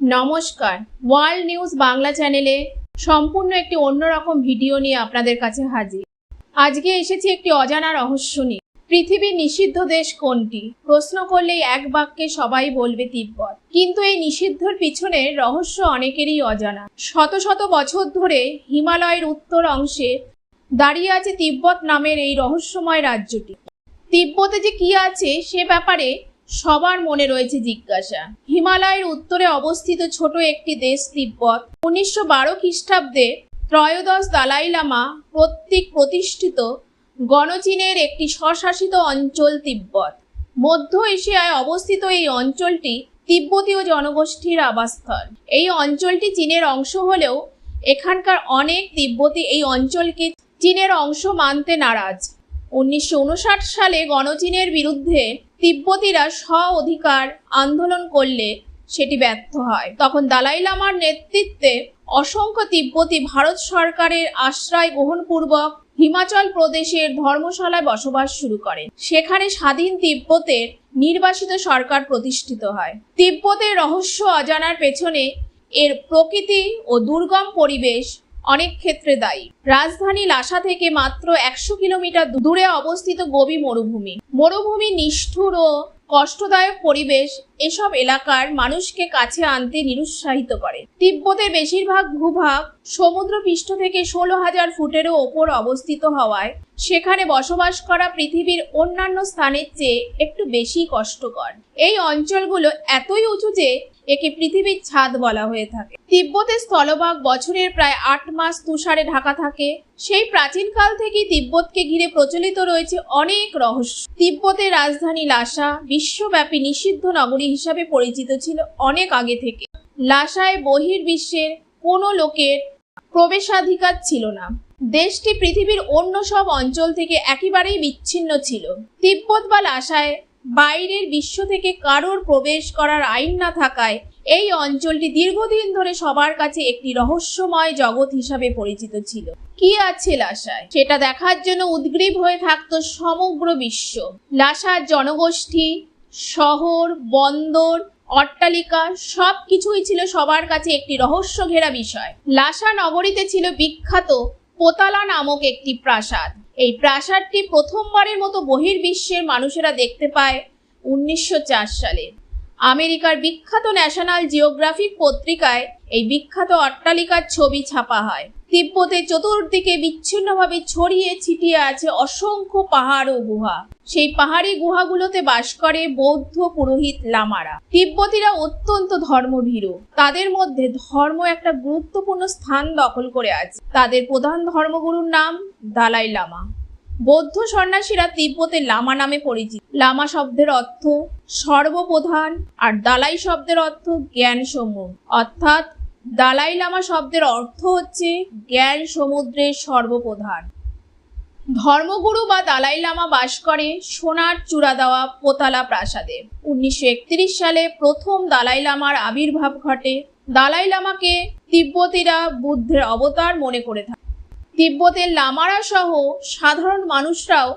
নমস্কার। World news Bangla চ্যানেলে সম্পূর্ণ একটি অন্যরকম ভিডিও নিয়ে আপনাদের কাছে হাজির। আজকে এসেছি একটি অজানা রহস্য নিয়ে। পৃথিবীর নিষিদ্ধ দেশ কোনটি? প্রশ্ন করলেই এক বাক্যে সবাই বলবে তিব্বত। কিন্তু এই নিষিদ্ধর পিছনে রহস্য অনেকেরই অজানা। শত শত বছর ধরে হিমালয়ের উত্তর অংশে দাঁড়িয়ে আছে তিব্বত নামের এই রহস্যময় রাজ্যটি। তিব্বতে যে কি আছে সে ব্যাপারে সবার মনে রয়েছে জিজ্ঞাসা। হিমালয়ের উত্তরে অবস্থিত ছোট একটি দেশ তিব্বত। উনিশশো বারো খ্রিস্টাব্দে ত্রয়োদশ দালাই লামা কর্তৃক প্রতিষ্ঠিত গণচীনের একটি স্বশাসিত অঞ্চল তিব্বত। মধ্য এশিয়ায় অবস্থিত এই অঞ্চলটি তিব্বতীয় জনগোষ্ঠীর আবাসস্থল। এই অঞ্চলটি চীনের অংশ হলেও এখানকার অনেক তিব্বতী এই অঞ্চলকে চীনের অংশ মানতে নারাজ। উনিশশো উনষাট সালে গণচীনের বিরুদ্ধে তিব্বতীরা স্ব অধিকার আন্দোলন করলে সেটি ব্যর্থ হয়। তখন দালাই লামার নেতৃত্বে অসংখ্য তিব্বতী ভারত সরকারের আশ্রয় গ্রহণপূর্বক হিমাচল প্রদেশের ধর্মশালায় বসবাস শুরু করে। সেখানে স্বাধীন তিব্বতের নির্বাসিত সরকার প্রতিষ্ঠিত হয়। তিব্বতের রহস্য অজানার পেছনে এর প্রকৃতি ও দুর্গম পরিবেশ অনেক ক্ষেত্রে দায়ী। রাজধানী লাসা থেকে মাত্র একশো কিলোমিটার দূরে অবস্থিত গবি মরুভূমি। মরুভূমি নিষ্ঠুর ও কষ্টদায়ক পরিবেশ এসব এলাকার মানুষকে কাছে আনতে নিরুৎসাহিত করে। তিব্বতের বেশিরভাগ ভূভাগ সমুদ্র পৃষ্ঠ থেকে ষোলো হাজার ফুটেরও ওপর অবস্থিত হওয়ায় সেখানে বসবাস করা পৃথিবীর অন্যান্য স্থানের চেয়ে একটু বেশি কষ্টকর। এই অঞ্চলগুলো এতই উঁচু যে একে পৃথিবীর ছাদ বলা হয়ে থাকে। তিব্বতের স্থলভাগ বছরের প্রায় আট মাস তুষারে ঢাকা থাকে। সেই প্রাচীনকাল থেকেই তিব্বতকে ঘিরে প্রচলিত রয়েছে অনেক রহস্য। তিব্বতের রাজধানী লাসা বিশ্বব্যাপী নিষিদ্ধ নগরী হিসাবে পরিচিত ছিল অনেক আগে থেকে। লাসায় বহির্বিশ্বের কোনো লোকের প্রবেশাধিকার ছিল না। দেশটি পৃথিবীর অন্য সব অঞ্চল থেকে একেবারেই বিচ্ছিন্ন ছিল। তিব্বত বা লাসায় বাইরের বিশ্ব থেকে কারোর প্রবেশ করার আইন না থাকায় এই অঞ্চলটি দীর্ঘদিন ধরে সবার কাছে একটি রহস্যময় জগৎ হিসাবে পরিচিত ছিল। কি আছে লাসায়? সেটা দেখার জন্য উদ্গ্রীব হয়ে থাকতো সমগ্র বিশ্ব। লাসার জনগোষ্ঠী, শহর, বন্দর, অট্টালিকা সব কিছুই ছিল সবার কাছে একটি রহস্য ঘেরা বিষয়। লাসা নগরীতে ছিল বিখ্যাত পোতালা নামক একটি প্রাসাদ। এই প্রাসাদটি প্রথমবারের মতো বহির্বিশ্বের মানুষেরা দেখতে পায় উনিশশো চার সালে। আমেরিকার বিখ্যাত ন্যাশনাল জিওগ্রাফিক পত্রিকায় এই বিখ্যাত অট্টালিকার ছবি ছাপা হয়। তিব্বতের চতুর্দিকে বিচ্ছিন্নভাবে ছড়িয়ে ছিটিয়ে আছে অসংখ্য পাহাড় ও গুহা। সেই পাহাড়ি গুহাগুলোতে বাস করে বৌদ্ধ পুরোহিত লামারা। তিব্বতীরা অত্যন্ত ধর্মভীরু। তাদের মধ্যে ধর্ম একটা গুরুত্বপূর্ণ স্থান দখল করে আছে। তাদের প্রধান ধর্মগুরুর নাম দালাই লামা। বৌদ্ধ সন্ন্যাসীরা তিব্বতে লামা নামে পরিচিত। লামা শব্দের অর্থ সর্বপ্রধান আর দালাই শব্দের অর্থ জ্ঞান সমূহ অর্থাৎ দালাই লামা শব্দের অর্থ হচ্ছে জ্ঞান সমুদ্রের সর্বপ্রধান। ধর্মগুরু বা দালাই লামা বাস করে সোনার চূড়া দেওয়া পোতালা প্রাসাদে। উনিশশো একত্রিশ সালে প্রথম দালাই লামার আবির্ভাব ঘটে। দালাই লামাকে তিব্বতীরা বুদ্ধের অবতার মনে করে থাকে। তিব্বতের লামারা সহ সাধারণ মানুষরাও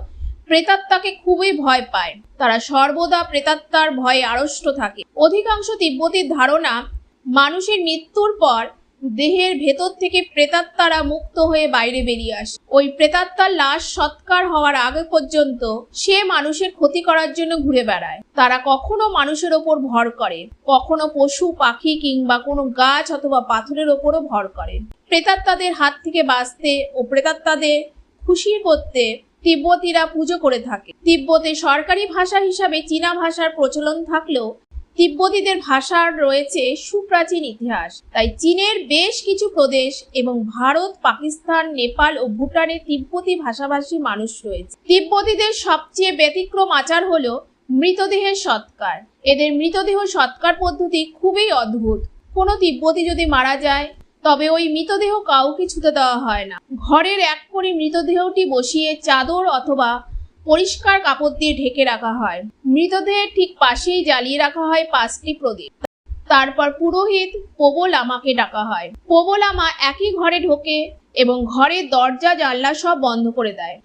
প্রেতাত্মাকে খুবই ভয় পায়। তারা সর্বদা প্রেতাত্মার ভয়ে আড়ষ্ট থাকে। অধিকাংশ তিব্বতীর ধারণা, মানুষের মৃত্যুর পর দেহের ভেতর থেকে প্রেতাত্মারা মুক্ত হয়ে বাইরে বেরিয়ে আসে। ওই প্রেতাত্মার লাশ সৎকার হওয়ার আগে পর্যন্ত সে মানুষের ক্ষতি করার জন্য ঘুরে বেড়ায়। তারা কখনো মানুষের ওপর ভর করে, কখনো পশু, পাখি কিংবা কোনো গাছ অথবা পাথরের ওপরও ভর করে। প্রেতাত্মাদের হাত থেকে বাঁচতে ও প্রেতাত্মাদের খুশি করতে তিব্বতীরা পুজো করে থাকে। তিব্বতে সরকারি ভাষা হিসাবে চীনা ভাষার প্রচলন থাকলেও তিব্বতীদের ভাষার রয়েছে সুপ্রাচীন ইতিহাস। তাই চীনের বেশ কিছু প্রদেশ এবং ভারত, পাকিস্তান, নেপাল ও ভুটানে তিব্বতী ভাষাভাষী মানুষ রয়েছে। তিব্বতীদের সবচেয়ে ব্যতিক্রম আচার হলো মৃতদেহের সৎকার। এদের মৃতদেহ সৎকার পদ্ধতি খুবই অদ্ভুত। কোনো তিব্বতী যদি মারা যায় তবে ওই মৃতদেহ কাউকে ছুতে দেওয়া হয় না। ঘরের এক করে মৃতদেহটি বসিয়ে চাদর অথবা পরিষ্কার কাপড় দিয়ে ঢেকে রাখা হয়। মৃতদেহের ঠিক পাশেই জ্বালিয়ে রাখা হয় পাঁচটি প্রদীপ। তারপর পুরোহিত পোবলামাকে ডাকা হয়। পোবলামা একই ঘরে ঢোকে এবং ঘরের দরজা জানলা সব বন্ধ করে দেয়।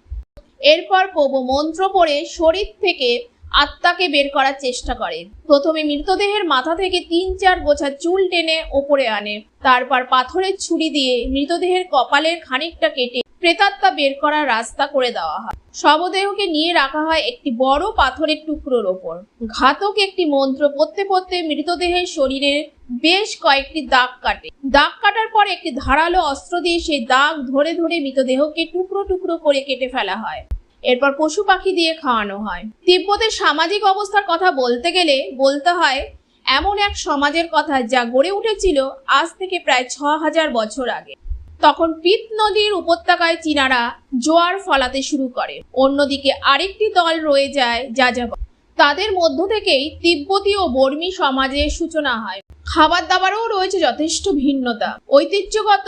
এরপর পোবো মন্ত্র পড়ে শরীর থেকে আত্মাকে বের করার চেষ্টা করে। প্রথমে মৃতদেহের মাথা থেকে তিন চার গোছা চুল টেনে ওপরে আনে। তারপর পাথরের ছুরি দিয়ে মৃতদেহের কপালের খানিকটা কেটে প্রেতাত্মা বের করার রাস্তা করে দেওয়া হয়। শবদেহকে নিয়ে রাখা হয় একটি বড় পাথরের টুকরোর ওপর। ঘাতক একটি মন্ত্র পড়তে পড়তে মৃতদেহের শরীরে বেশ কয়েকটি দাগ কাটে। দাগ কাটার পর একটি ধারালো অস্ত্র দিয়ে সেই দাগ ধরে ধরে মৃতদেহকে টুকরো টুকরো করে কেটে ফেলা হয়। এরপর পশু পাখি দিয়ে খাওয়ানো হয়। তিব্বতের সামাজিক অবস্থার কথা বলতে গেলে বলতে হয়, এমন এক সমাজের কথা যা গড়ে উঠেছিল আজ থেকে প্রায় ছ হাজার বছর আগে। তখন পিত নদীর উপত্যকায় চীনারা জোয়ার ফলাতে শুরু করে। অন্যদিকে আরেকটি দল রয়ে যায় যাযাবর। তাদের মধ্য থেকেই তিব্বতী ও বর্মী সমাজের সূচনা হয়। খাবার দাবারও রয়েছে যথেষ্ট ভিন্নতা। ঐতিহ্যগত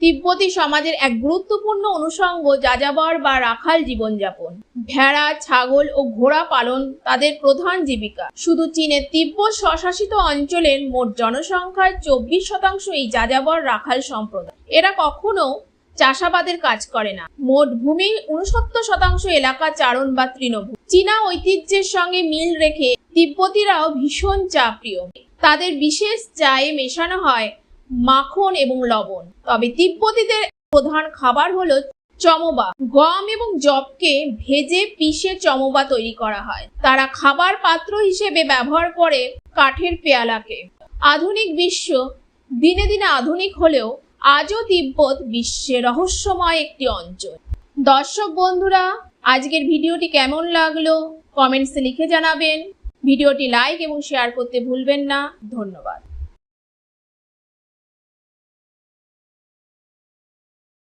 তিব্বতী সমাজের এক গুরুত্বপূর্ণ অনুষঙ্গ যাযাবর বা রাখাল জীবনযাপন। ভেড়া, ছাগল ও ঘোড়া পালন তাদের প্রধান জীবিকা। শুধু চীনের তিব্বত স্বশাসিত অঞ্চলের মোট জনসংখ্যার চব্বিশ শতাংশ এই যাযাবর রাখাল সম্প্রদায়। এরা কখনো চাষাবাদের কাজ করে না। মোট ভূমির উনসত্তর শতাংশ এলাকা চারণ বা তৃণভূমি। চীনা ঐতিহ্যের সঙ্গে মিল রেখে তিব্বতীরাও ভীষণ চা প্রিয় তাদের বিশেষ চায়ে মেশানো হয় মাখন এবং লবণ। তবে তিব্বতীদের প্রধান খাবার হলো চমবা। গম এবং জবকে ভেজে পিষে চমবা তৈরি করা হয়। তারা খাবার পাত্র হিসেবে ব্যবহার করে কাঠের পেয়ালাকে। আধুনিক বিশ্ব দিনে দিনে আধুনিক হলেও আজও তিব্বত বিশ্বের রহস্যময় একটি অঞ্চল। দর্শক বন্ধুরা, আজকের ভিডিওটি কেমন লাগল? কমেন্টসে লিখে জানাবেন। ভিডিওটি লাইক এবং শেয়ার করতে ভুলবেন না। ধন্যবাদ।